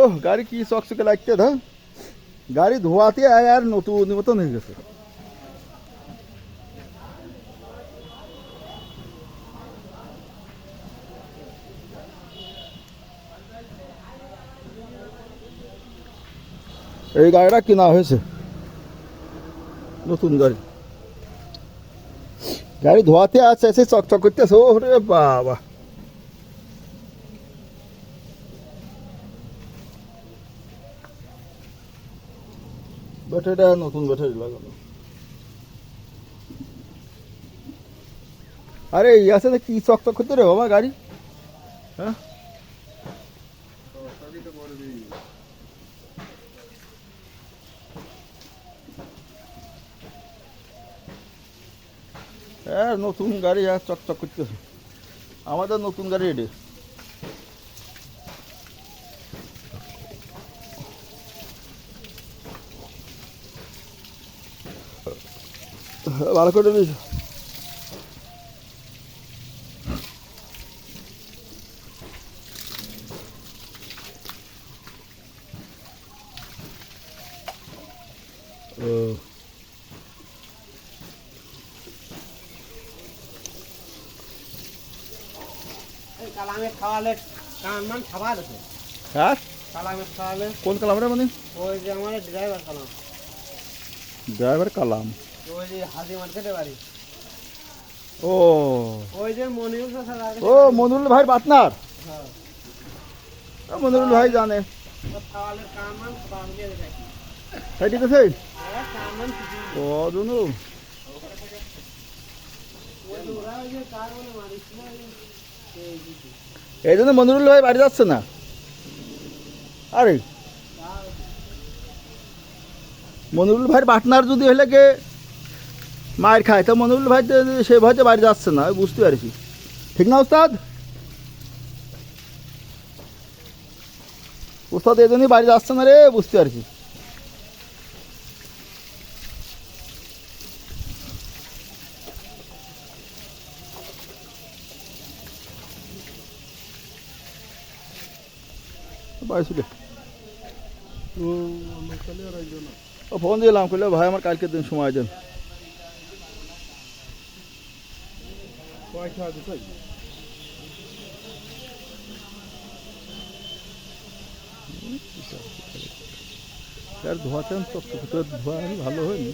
ওহ গাড়ি কি চকচকে লাগতে ধর গাড়ি ধোয়াতে আয় আর নতুন মতন হয়ে গেছে এই গাড়িটা কেনা হয়েছে নতুন গাড়ি গাড়ি ধোয়াতে আছে এসে চকচক করতেছে ও রে বাবা ব্যাটারিটা নতুন ব্যাটারি লাগানো। আরে, এই আছে কি চকচক করতে রে বাবা গাড়ি? হ্যাঁ? হ্যাঁ নতুন গাড়ি আর চকচক করতেছে আমাদের নতুন গাড়ি এটি ভালো করে এই খাওয়ালে কান মান খাবার আছে। হ্যাঁ? কালামে খাওয়ালে। কোন কালাম রে মানে? ওই যে আমার ড্রাইভার কালাম। ড্রাইভার কালাম। ওই হাজি মার্কেটে বাড়ি। ও। ওই যে মনিউর ও মনুরুল ভাই পার্টনার? হ্যাঁ। মনুরুল ভাই জানে। তাই ঠিক আছে ও দুনু। এই জন্য মনুরুল ভাই বাড়ি যাচ্ছে না? আরে। মনুরুল ভাইয়ের পার্টনার যদি হলে কে মায়ের খায়। তো মনুরুল ভাই তো সে ভয়তে বাড়ি যাচ্ছে না, বুঝতে পারছি। ঠিক না ওস্তাদ? ওস্তাদ এই জন্যই বাড়ি যাচ্ছে না রে, বুঝতে পারছি। ও ফোন দিলাম, কইলে, ভাই, আমার কালকে দিন সময় দেন। আর ধোয়াতে চকচকে তো ধোয়া ভালো হয়নি